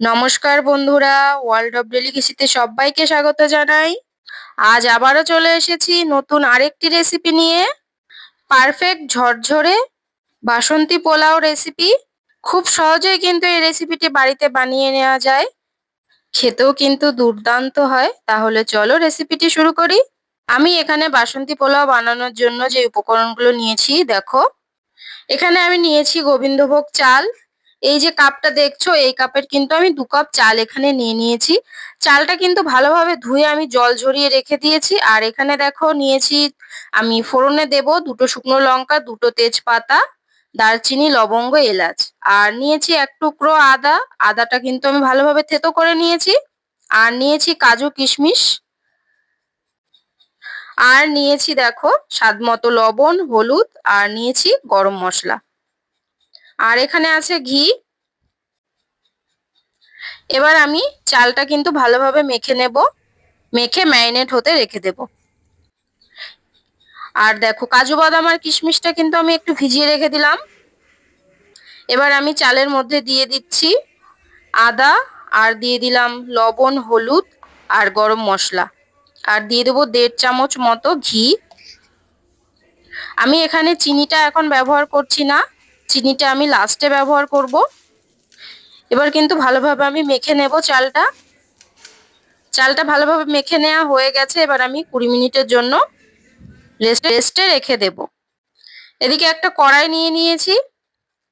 নমস্কার বন্ধুরা world of ডেলিকেসিতে সবাইকে স্বাগত জানাই। আজ আবারও চলে এসেছি নতুন আরেকটি রেসিপি নিয়ে। পারফেক্ট ঝরঝরে বাসন্তী পোলাও রেসিপি খুব সহজেই কিন্তু এই রেসিপিটি বাড়িতে বানিয়ে নেওয়া যায়। খেতেও কিন্তু দুর্দান্ত হয়। তাহলে চলো রেসিপিটি শুরু করি। আমি এখানে বাসন্তী পোলাও বানানোর জন্য যে উপকরণগুলো নিয়েছি, দেখো। এখানে আমি নিয়েছি গোবিন্দভোগ চাল। এই যে কাপটা দেখছ, এই কাপের কিন্তু আমি দু কাপ চাল এখানে নিয়ে নিয়েছি। চালটা কিন্তু ভালোভাবে ধুয়ে আমি জল ঝরিয়ে রেখে দিয়েছি। আর এখানে দেখো, নিয়েছি, আমি ফোড়নে দেব দুটো শুকনো লঙ্কা, দুটো তেজপাতা, দারচিনি, লবঙ্গ, এলাচ। আর নিয়েছি এক টুকরো আদা। আদাটা কিন্তু আমি ভালোভাবে থেতো করে নিয়েছি। আর নিয়েছি কাজু কিশমিশ। আর নিয়েছি দেখো স্বাদ মতো লবণ, হলুদ। আর নিয়েছি গরম মশলা। আর এখানে আছে ঘি। এবার আমি চালটা কিন্তু ভালোভাবে মেখে নেব। মেখে ম্যারিনেট হতে রেখে দেব। আর দেখো, কাজু বাদাম আর কিশমিশটা কিন্তু আমি একটু ভিজিয়ে রেখে দিলাম। এবার আমি চালের মধ্যে দিয়ে দিচ্ছি আদা আর দিয়ে দিলাম লবণ, হলুদ আর গরম মশলা। আর দিয়ে দেবো দেড় চামচ মতো ঘি। আমি এখানে চিনিটা এখন ব্যবহার করছি না। চিনিটা আমি লাস্টে ব্যবহার করব। এবার কিন্তু ভালোভাবে আমি মেখে নেব চালটা। চালটা ভালোভাবে মেখে নেওয়া হয়ে গেছে, এবার আমি কুড়ি মিনিটের জন্য রেস্টে রেখে দেব। এদিকে একটা কড়াই নিয়ে নিয়েছি।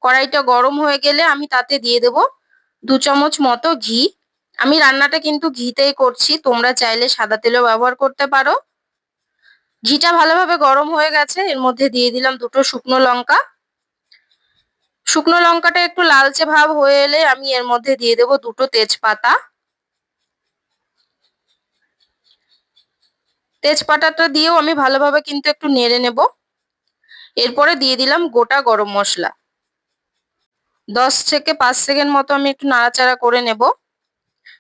কড়াইটা গরম হয়ে গেলে আমি তাতে দিয়ে দেব দু চামচ মতো ঘি। আমি রান্নাটা কিন্তু ঘিতেই করছি, তোমরা চাইলে সাদা তেলও ব্যবহার করতে পারো। ঘিটা ভালোভাবে গরম হয়ে গেছে, এর মধ্যে দিয়ে দিলাম দুটো শুকনো লঙ্কা। শুকনো লঙ্কাটা একটু লালচে ভাব হয়ে এলে আমি এর মধ্যে দিয়ে দেব দুটো তেজপাতা। তেজপাতাটা দিয়েও আমি ভালোভাবে কিন্তু একটু নেড়ে নেব। এরপরে দিয়ে দিলাম গোটা গরম মশলা। দশ থেকে পাঁচ সেকেন্ড মতো আমি একটু নাড়াচাড়া করে নেব।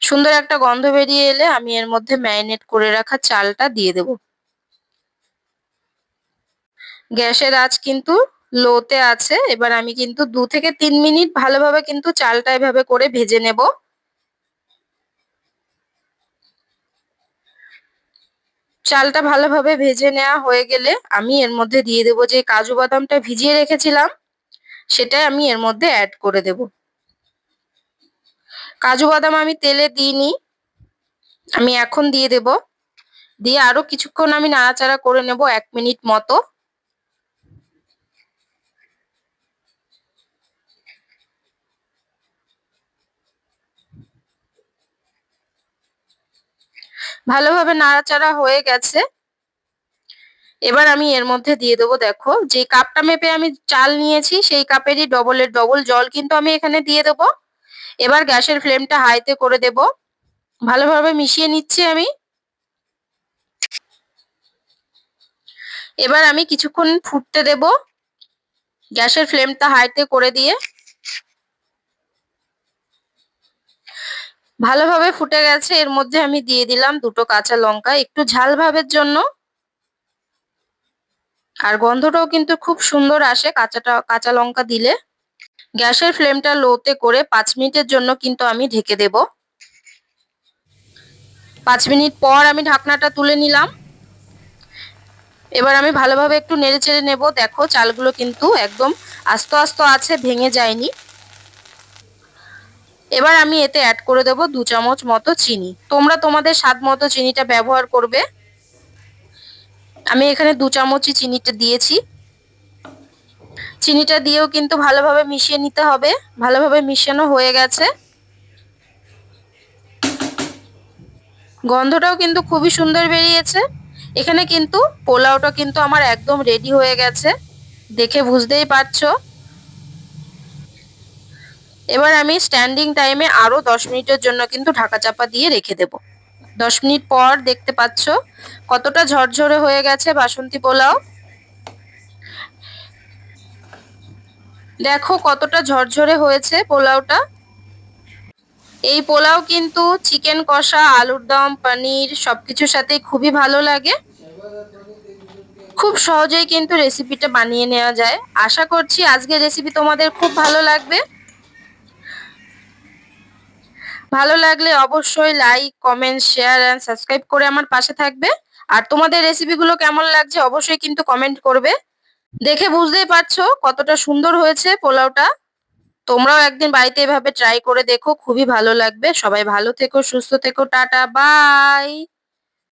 সুন্দর একটা গন্ধ বেরিয়ে এলে আমি এর মধ্যে ম্যারিনেট করে রাখা চালটা দিয়ে দেব। গ্যাসের আঁচ কিন্তু লোতে আছে। এবার আমি কিন্তু দু থেকে তিন মিনিট ভালোভাবে কিন্তু চালটা এভাবে করে ভেজে নেব। চালটা ভালোভাবে ভেজে নেওয়া হয়ে গেলে আমি এর মধ্যে দিয়ে দেবো যে কাজু বাদামটা ভিজিয়ে রেখেছিলাম, সেটাই আমি এর মধ্যে অ্যাড করে দেব। কাজু বাদাম আমি তেলে দিইনি, আমি এখন দিয়ে দেব। দিয়ে আরও কিছুক্ষণ আমি নাড়াচাড়া করে নেব এক মিনিট মতো। ভালোভাবে নাড়াচাড়া হয়ে গেছে। এবার আমি এর মধ্যে দিয়ে দেবো, দেখো, যে কাপটা মেপে আমি চাল নিয়েছি, সেই কাপেরই ডবলের ডবল জল কিন্তু আমি এখানে দিয়ে দেবো। এবার গ্যাসের ফ্লেমটা হাইতে করে দেব। ভালোভাবে মিশিয়ে নিচ্ছি আমি। এবার আমি কিছুক্ষণ ফুটতে দেব। গ্যাসের ফ্লেমটা হাইতে করে দিয়ে ভালোভাবে ফুটে গেছে। এর মধ্যে আমি দিয়ে দিলাম দুটো কাঁচা লঙ্কা, একটু ঝাল ভাবের জন্য। আর গন্ধটাও কিন্তু খুব সুন্দর আসে কাঁচাটা, কাঁচা লঙ্কা দিলে। গ্যাসের ফ্লেমটা লোতে করে পাঁচ মিনিটের জন্য কিন্তু আমি ঢেকে দেব। পাঁচ মিনিট পর আমি ঢাকনাটা তুলে নিলাম। এবার আমি ভালোভাবে একটু নেড়ে চেড়ে নেব। দেখো চালগুলো কিন্তু একদম আস্ত আস্ত আছে, ভেঙে যায়নি। এবার আমি এতে অ্যাড করে দেবো দু চামচ মতো চিনি। তোমরা তোমাদের স্বাদ মতো চিনিটা ব্যবহার করবে। আমি এখানে দু চামচই চিনিটা দিয়েছি। চিনিটা দিয়েও কিন্তু ভালোভাবে মিশিয়ে নিতে হবে। ভালোভাবে মিশানো হয়ে গেছে। গন্ধটাও কিন্তু খুবই সুন্দর বেরিয়েছে। এখানে কিন্তু পোলাওটা কিন্তু আমার একদম রেডি হয়ে গেছে। দেখে বুঝতেই পারছ। এবার আমি স্ট্যান্ডিং টাইমে আরও দশ মিনিটের জন্য কিন্তু ঢাকা চাপা দিয়ে রেখে দেব। দশ মিনিট পর দেখতে পাচ্ছ কতটা ঝরঝরে হয়ে গেছে বাসন্তী পোলাও। দেখো কতটা ঝরঝরে হয়েছে পোলাওটা। এই পোলাও কিন্তু চিকেন কষা, আলুর দম, পনির সবকিছুর সাথে খুবই ভালো লাগে। খুব সহজেই কিন্তু রেসিপিটা বানিয়ে নেওয়া যায়। আশা করছি আজকের রেসিপি তোমাদের খুব ভালো লাগবে। ভালো লাগলে অবশ্যই like comment share and subscribe করে আমার পাশে থাকবে। আর তোমাদের রেসিপিগুলো কেমন লাগছে অবশ্যই কিন্তু কমেন্ট করবে। দেখে বুঝতেই পারছ কতটা সুন্দর হয়েছে পোলাওটা। তোমরাও একদিন বাড়িতে এভাবে ট্রাই করে দেখো, খুবই ভালো লাগবে। সবাই ভালো থেকো, সুস্থ থেকো, টাটা বাই